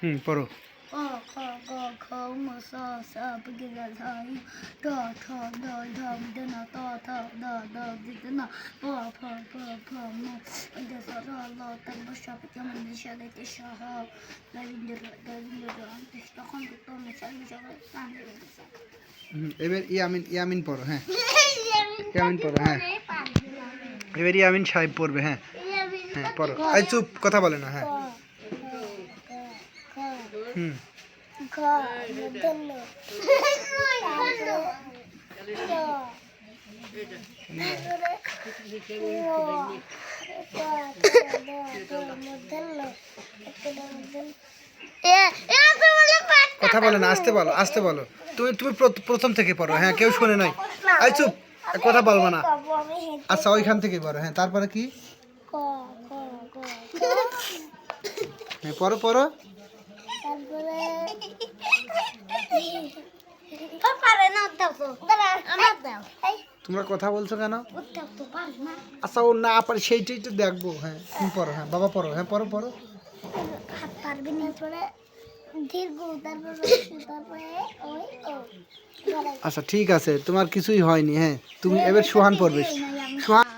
হুম পড়ো অ খ গ ঘ ম স স প গ গ ঝ ই ট ঠ ড ঢ ড ন ত থ দ দ দ দ ন প ফ ফ ফ ম দ স র ল ত ব শ প চ ম নি শ দ তে শ হ দ ই দ র দ ই দ র অ ত শ খ গ ত ম শ ই শ গ তা নি দ স হুম, এবার ইয়ামিন ইয়ামিন পড়ো হ্যাঁ ইয়ামিন পড়ো হ্যাঁ এবার ইয়ামিন সাহেব পড়বে হ্যাঁ হ্যাঁ পড়ো এই চুপ কথা বলে না হ্যাঁ হুম ঘ মদন কথা বলে না আসতে বলো আসতে বলো। তুমি তুমি প্র- প্রথম থেকে পড়ো হ্যাঁ কেউ শুনে নাই। এই চুপ কথা বলব না। আচ্ছা ওইখান থেকে পড়ো হ্যাঁ তারপরে কি। হ্যাঁ পড়ো পড়ো। তারপরে তোমরা কথা বলছো কেন? আচ্ছা ও না পারে সেইটাই তো দেখব। হ্যাঁ তুমি পড়ো হ্যাঁ বাবা পড়ো হ্যাঁ পড়ো পড়ো। হাত পারবি না। পরে আচ্ছা ঠিক আছে তোমার কিছুই হয়নি হ্যাঁ। তুমি এবার সোহান পড়বে। সোহান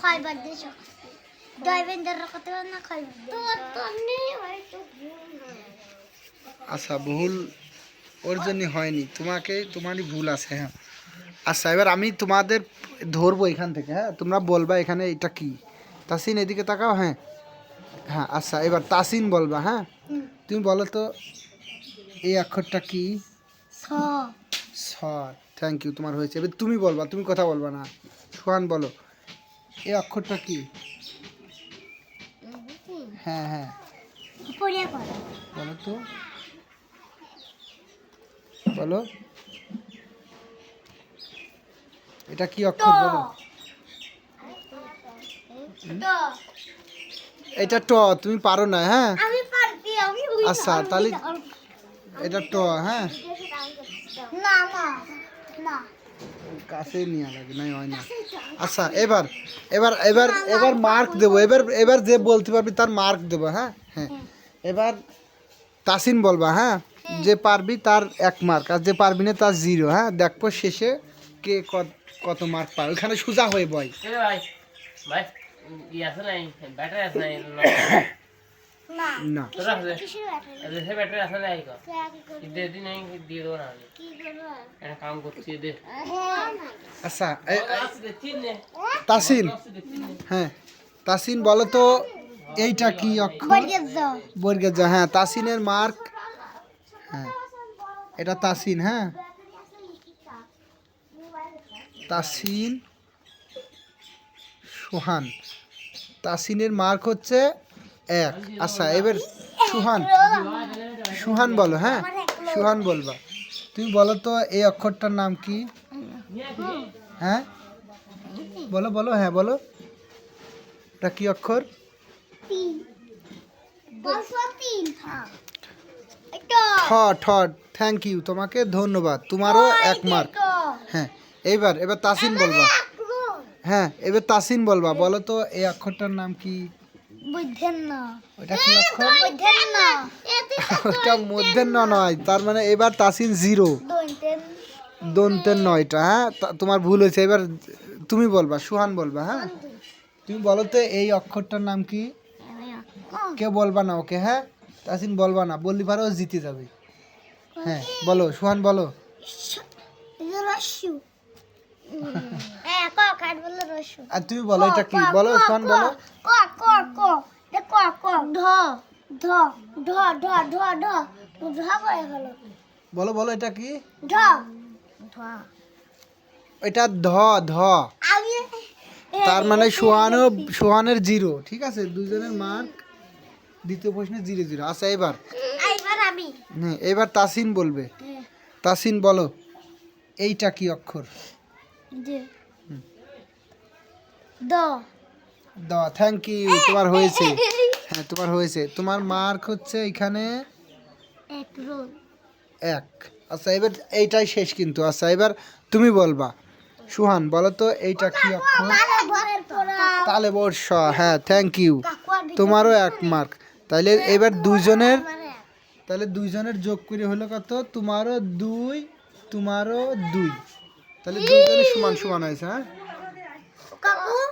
খাইবার দেশ ড্রাইভেন্ডার কত না খাইবার তোর তো নেই হয়তো আচ্ছা ভুল ওর জন্য হয়নি তোমাকে তোমারই ভুল আছে হ্যাঁ আচ্ছা এবার আমি তোমাদের ধরবো এখান থেকে হ্যাঁ তোমরা বলবা এখানে এটা কি তাসিন এদিকে তাকাও হ্যাঁ হ্যাঁ আচ্ছা এবার তাসিন বলবা হ্যাঁ? তুমি বলো তো এই অক্ষরটা কি? স। থ্যাংক ইউ তোমার হয়েছে। এবার তুমি বলবা তুমি কথা বলবা না। সোহান বলো এই অক্ষরটা কি? হ্যাঁ হ্যাঁ। বলো তো। বলো। এটা কি অক্ষর বলো? এটা ট তুমি পারো না হ্যাঁ? আমি পারবি আমি আচ্ছা তাহলে এটা ট হ্যাঁ? না না না। কাছে নিয়ে লাগে নাই হয় না। আচ্ছা এবার এবার এবার এবার মার্ক দেবো। এবার এবার যে বলতে পারবি তার মার্ক দেবো হ্যাঁ? হ্যাঁ। এবার তাসিন বলবা হ্যাঁ? যে পারবি তার এক মার্ক আর যে পারবি না তার জিরো হ্যাঁ? দেখব শেষে কে কত কত মার্ক পায়। ওখানে সোজা হয়ে বয়। ভাই ভাই। ই আছে নাই? ব্যাটারি আছে নাই? না। না। তোর আছে? আরে সে ব্যাটারি আছে নাই কো? সে আগে করে দে দিন নাই দিয়ে দেবো না কি করব একটা কাম করছি দে। আচ্ছা তিন নে। তাসিন। হ্যাঁ। তাসিন বলো তো এইটা কি অক্ষর বর্গের যা হ্যাঁ তাসিনের মার্ক। হ্যাঁ। এটা তাসিন হ্যাঁ। তাসিন সোহান। তাসিনের মার্ক হচ্ছে এক। আচ্ছা এবার সুহান। সুহান বলো হ্যাঁ? সুহান বলবা। তুমি বলো তো, এই অক্ষরটার নাম কি? হ্যাঁ? বলো বলো হ্যাঁ বলো। এটা কি অক্ষর? ঠ ঠ। থ্যাংক ইউ তোমাকে ধন্যবাদ। তোমারও এক মার্ক হ্যাঁ এইবার, এবার তাসিন বলবা। হ্যাঁ এবার তাসিন বলবা বলো তো এই অক্ষরটার নাম কি? না ওটা কি অক্ষর? ওটা নয় তার মানে এবার তাসিন জিরো দন্তের নয়টা হ্যাঁ? তোমার ভুল হয়েছে এবার তুমি বলবা সুহান বলবা হ্যাঁ? তুমি বলো তো এই অক্ষরটার নাম কি? কেউ বলবা না ওকে হ্যাঁ? তাসিন বলবা না বললি পারো ও জিতে যাবে। হ্যাঁ বলো সুহান বলো। আর তুমি বলো এটা কি? বলো সুহান বলো। ক ক ক দে ক ক। ঢ। ঢ ঢ ঢ ঢ ঢ। ঢ করে হলো বলো বলো এটা কি? ঢ। ঢ। এটা ধ ধ তার মানে সোহানও সোহানের জিরো ঠিক আছে? দুজনের মার্ক দ্বিতীয় প্রশ্নে জিরো জিরো। আচ্ছা এবার। হ্যাঁ এবার তাসিন বলবে। তাসিন বলো এইটা কি অক্ষর? যে দ থ্যাংক ইউ তোমার হয়েছে। হ্যাঁ তোমার হয়েছে। তোমার মার্ক হচ্ছে এখানে এক আচ্ছা এবার এইটাই শেষ কিন্তু। আচ্ছা এবার তুমি বলবা। সুহান বলো তো এইটা কি অক্ষর? তালে বর্ষ হ্যাঁ থ্যাংক ইউ তোমারও এক মার্ক তাহলে এবার দুইজনের তাহলে দুইজনের যোগ করে হলো কত? তোমারও দুই তোমারও দুই। তাহলে দুইজনের সমান সমান হয়েছে হ্যাঁ? 哥哥。